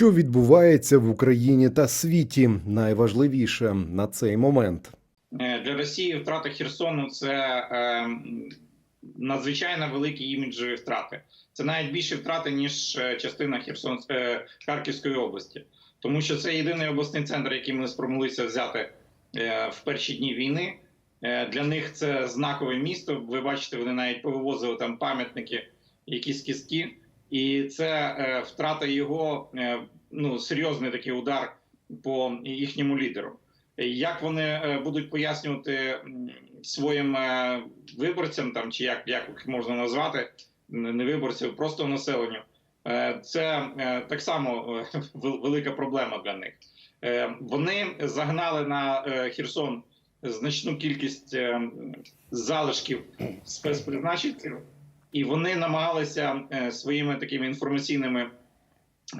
Що відбувається в Україні та світі? Найважливіше на цей момент. Е, Для Росії втрата Херсону це е, надзвичайно великі іміджові втрати. Це навіть більші втрати ніж е, частина Херсон е, Харківської області, тому що це єдиний обласний центр, який ми спромоглися взяти в перші дні війни. Для них це знакове місто. Ви бачите, вони навіть повивозили там пам'ятники, якісь кістки, і це е, втрата його е, ну серйозний такий удар по їхньому лідеру. Як вони е, будуть пояснювати своїм е, виборцям, там чи як, як їх можна назвати, не виборців, просто населенню, е, це так само велика проблема для них. Вони загнали на Херсон значну кількість залишків спецпризначенців, і вони намагалися е, своїми такими інформаційними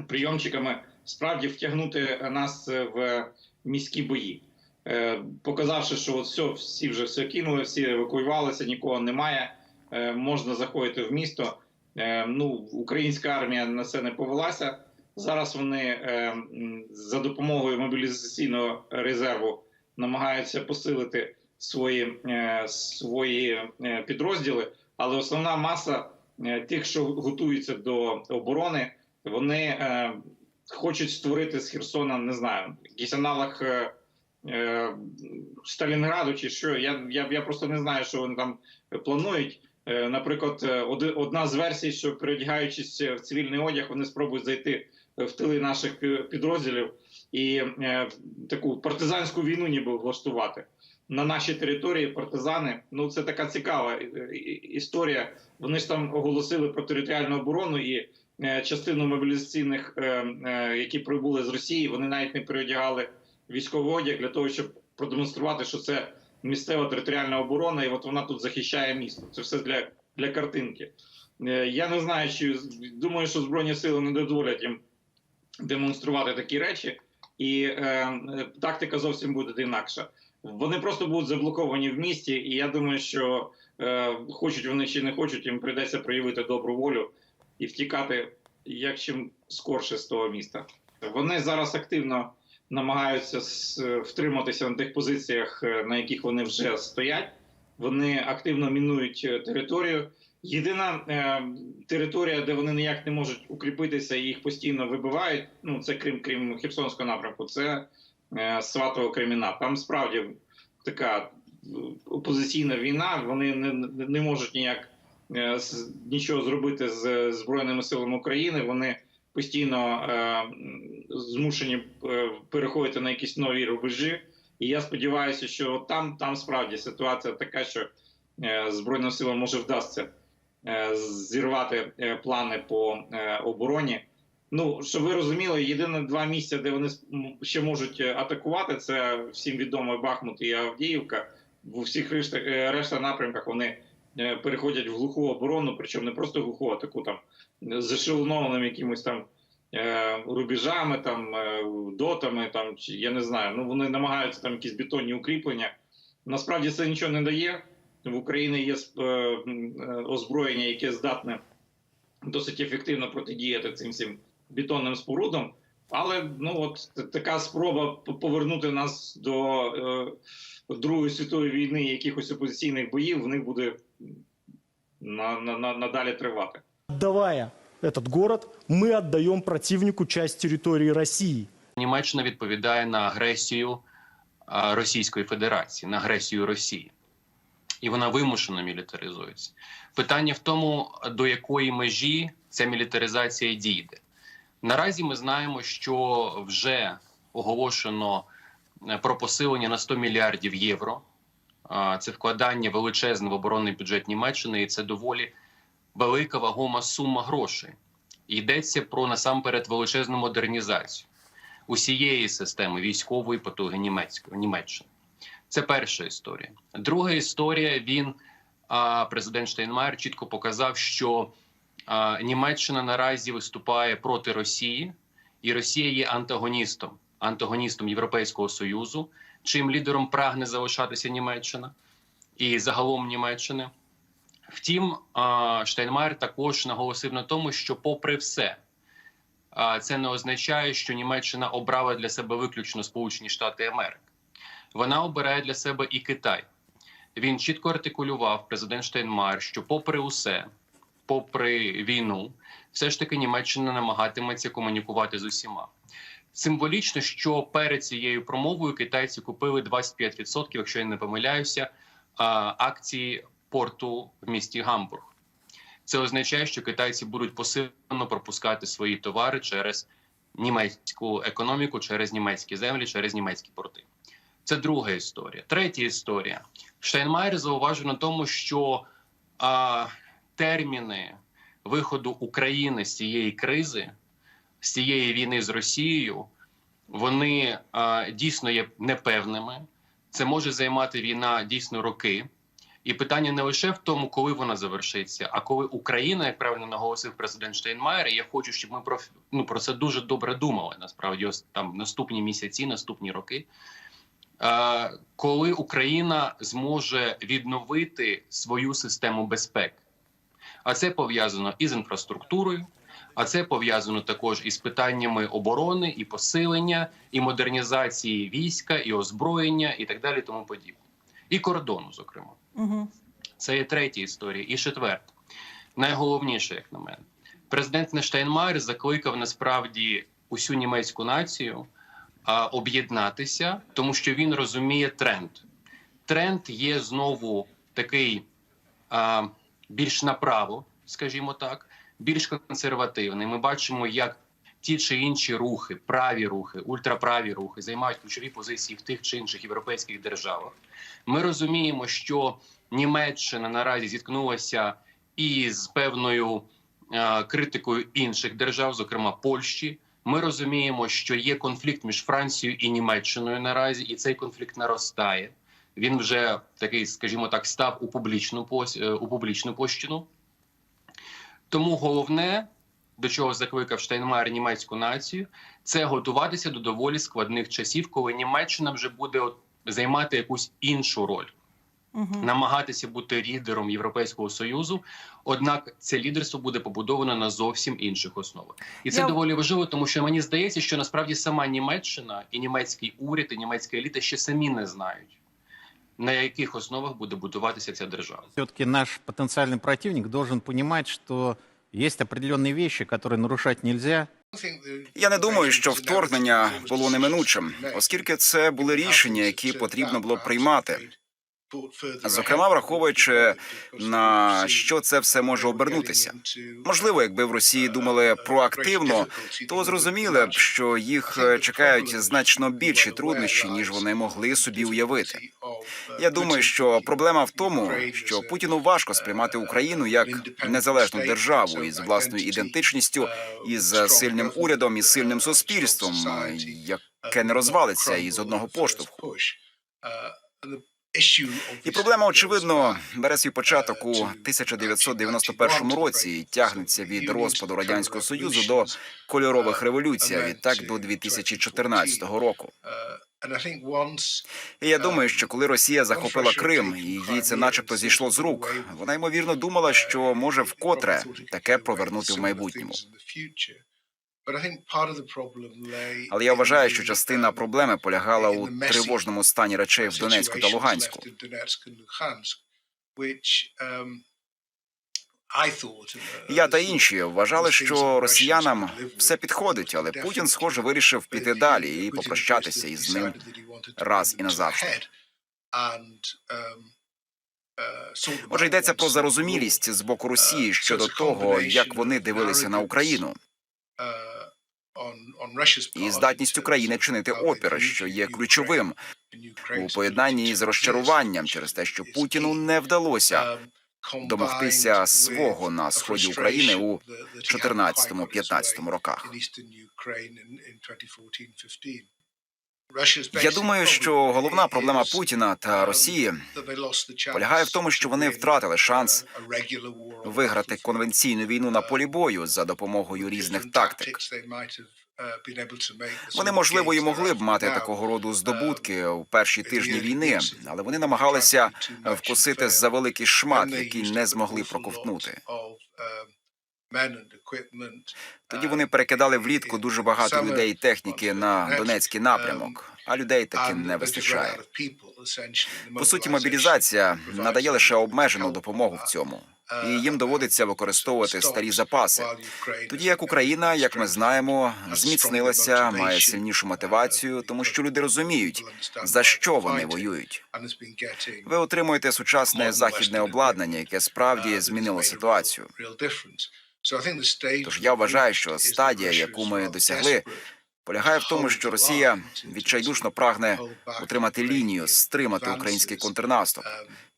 прийомчиками справді втягнути нас в міські бої, Е, показавши, що от все, всі вже все кинули, всі евакуювалися, нікого немає, е, можна заходити в місто. Ну, українська армія на це не повелася. Зараз вони за допомогою мобілізаційного резерву намагаються посилити свої, свої підрозділи, але основна маса е, тих, що готуються до оборони, вони е, хочуть створити з Херсона, не знаю, якийсь аналог е, Сталінграду чи що. Я, я, я просто не знаю, що вони там планують. Наприклад, одна з версій, що переодягаючись в цивільний одяг, вони спробують зайти в тили наших підрозділів і е, таку партизанську війну ніби влаштувати. На нашій території партизани, ну це така цікава е, історія. Вони ж там оголосили про територіальну оборону і е, частину мобілізаційних, е, е, які прибули з Росії, вони навіть не переодягали військовий одяг для того, щоб продемонструвати, що це місцева територіальна оборона, і от вона тут захищає місто. Це все для, для картинки. Е, Я не знаю, чи думаю, що збройні сили не дозволять їм демонструвати такі речі, і е, е, тактика зовсім буде інакша. Вони просто будуть заблоковані в місті, і я думаю, що е, хочуть вони чи не хочуть, їм прийдеться проявити добру волю і втікати як чим скорше з того міста. Вони зараз активно намагаються с- втриматися на тих позиціях, е, на яких вони вже стоять. Вони активно мінують е, територію. Єдина е, територія, де вони ніяк не можуть укріпитися і їх постійно вибивають. Ну це крім крім Херсонського напрямку. Це е, Сватово Креміна. Там справді така е, опозиційна війна. Вони не, не- можуть ніяк е, нічого зробити з збройними силами України. Вони постійно е, змушені е, переходити на якісь нові рубежі. І я сподіваюся, що там, там справді ситуація така, що е, збройним силам може вдасться зірвати е, плани по е, обороні. Ну, щоб ви розуміли, єдине два місця, де вони ще можуть е, атакувати, це всім відомо Бахмут і Авдіївка. В усіх решта, е, решта напрямках вони е, переходять в глуху оборону, причому не просто глуху, а таку там е, з якимось там е, рубежами, там е, дотами, там чи я не знаю. Ну вони намагаються там якісь бетонні укріплення. Насправді це нічого не дає. В Україні є е, е, озброєння, яке здатне досить ефективно протидіяти цим всім бетонним спорудам. Але ну от така спроба повернути нас до е, Другої світової війни, якихось опозиційних боїв, в них буде на, на, на, надалі тривати. Отдавая этот город, мы отдаем противнику часть территории России. Німеччина відповідає на агресію Російської Федерації, на агресію Росії, і вона вимушено мілітаризується. Питання в тому, до якої межі ця мілітаризація дійде. Наразі ми знаємо, що вже оголошено е, про посилення на 100 мільярдів євро. Це вкладання величезне в оборонний бюджет Німеччини, і це доволі велика вагома сума грошей. Йдеться про насамперед величезну модернізацію усієї системи військової потуги Німеччини. Це перша історія. Друга історія. Він президент Штейнмаєр чітко показав, що Німеччина наразі виступає проти Росії, і Росія є антагоністом, антагоністом Європейського союзу, чим лідером прагне залишатися Німеччина і загалом Німеччини. Втім, Штайнмаєр також наголосив на тому, що, попри все, це не означає, що Німеччина обрала для себе виключно Сполучені Штати Америки. Вона обирає для себе і Китай. Він чітко артикулював президент Штейнмайер, що, попри усе, попри війну, все ж таки Німеччина намагатиметься комунікувати з усіма. Символічно, що перед цією промовою китайці купили 25%, якщо я не помиляюся, акції порту в місті Гамбург. Це означає, що китайці будуть посилено пропускати свої товари через німецьку економіку, через німецькі землі, через німецькі порти. Це друга історія. Третя історія. Штайнмайер зауважив на тому, що а, терміни виходу України з цієї кризи, з цієї війни з Росією, вони а, дійсно є непевними. Це може займати війна дійсно роки. І питання не лише в тому, коли вона завершиться, а коли Україна, як правильно наголосив президент Штейнмаєр, я хочу, щоб ми про, ну, про це дуже добре думали. Насправді, ось там наступні місяці, наступні роки. Е, коли Україна зможе відновити свою систему безпеки, а це пов'язано і з інфраструктурою, а це пов'язано також із питаннями оборони, і посилення, і модернізації війська, і озброєння, і так далі, тому подібне, і кордону, зокрема. Угу. Це є третя історія. І четверта, найголовніше, як на мене, президент Нештайнмайер закликав насправді усю німецьку націю об'єднатися, тому що він розуміє тренд. Тренд є знову такий а, більш направо, скажімо так, більш консервативний. Ми бачимо, як ті чи інші рухи, праві рухи, ультраправі рухи займають ключові позиції в тих чи інших європейських державах. Ми розуміємо, що Німеччина наразі зіткнулася із певною е, критикою інших держав, зокрема Польщі. Ми розуміємо, що є конфлікт між Францією і Німеччиною наразі, і цей конфлікт наростає. Він вже такий, скажімо так, став у публічну е, у публічну площину. Тому головне, до чого закликав Штайнмайер німецьку націю, це готуватися до доволі складних часів, коли Німеччина вже буде займати якусь іншу роль Угу. намагатися бути лідером Європейського союзу. Однак це лідерство буде побудовано на зовсім інших основах, і це Я- доволі важливо, тому що мені здається, що насправді сама Німеччина і німецький уряд, і німецька еліта ще самі не знають. На яких основах буде будуватися ця держава? все-таки наш потенциальный противник должен понимать, что есть определенные вещи, которые нарушать нельзя. Я не думаю, що вторгнення було неминучим, оскільки це були рішення, які потрібно було приймати. Зокрема, враховуючи на що це все може обернутися. Можливо, якби в Росії думали проактивно, то зрозуміли б, що їх е, чекають значно більші труднощі, ніж вони могли собі уявити. Я думаю, що проблема в тому, що Путіну важко сприймати Україну як незалежну державу із власною ідентичністю, із сильним урядом і сильним суспільством, е, яке не розвалиться із одного поштовху. І проблема, очевидно, бере свій початок у 1991 році і тягнеться від розпаду радянського союзу до кольорових революцій, а відтак до 2014 року. І я думаю, що коли Росія захопила Крим, і їй це, начебто, зійшло з рук, вона ймовірно думала, що може вкотре таке провернути в майбутньому. Але я вважаю, що частина проблеми полягала у тривожному стані речей в Донецьку та Луганську. Я та інші вважали, що росіянам все підходить, але Путін, схоже, вирішив піти далі і попрощатися із ним раз і назавжди. Отже, йдеться про зарозумілість з боку Росії щодо того, як вони дивилися на Україну, і здатність України чинити опір, що є ключовим у поєднанні з розчаруванням через те, що Путіну не вдалося домогтися свого на сході України у 14-15 роках. Я думаю, що головна проблема Путіна та Росії полягає в тому, що вони втратили шанс виграти конвенційну війну на полі бою за допомогою різних тактик. Вони можливо і могли б мати такого роду здобутки у перші тижні війни, але вони намагалися вкусити за великий шмат, який не змогли проковтнути. Тоді вони перекидали влітку дуже багато людей і техніки на Донецький напрямок, а людей таки не вистачає. По суті, мобілізація надає лише обмежену допомогу в цьому, і їм доводиться використовувати старі запаси. Тоді як Україна, як ми знаємо, зміцнилася, має сильнішу мотивацію, тому що люди розуміють, за що вони воюють. Ви отримуєте сучасне західне обладнання, яке справді змінило ситуацію. Тож я вважаю, що стадія, яку ми досягли, полягає в тому, що Росія відчайдушно прагне утримати лінію, стримати український контрнаступ,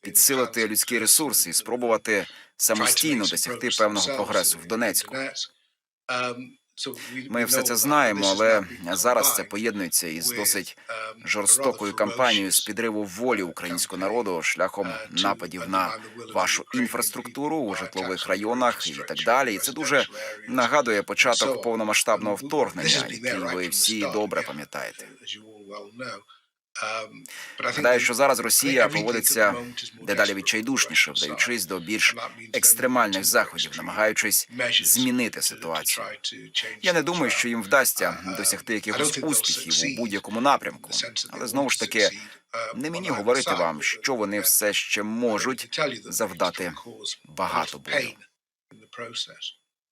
підсилити людські ресурси і спробувати самостійно досягти певного прогресу в Донецьку. Ми все це знаємо, але зараз це поєднується із досить жорстокою кампанією з підриву волі українського народу шляхом нападів на вашу інфраструктуру у житлових районах і так далі. І це дуже нагадує початок повномасштабного вторгнення, який ви всі добре пам'ятаєте. Гадаю, що зараз Росія поводиться дедалі відчайдушніше, вдаючись до більш екстремальних заходів, намагаючись змінити ситуацію. Я не думаю, що їм вдасться досягти якихось успіхів у будь-якому напрямку, але знову ж таки не мені говорити вам, що вони все ще можуть завдати багато болю.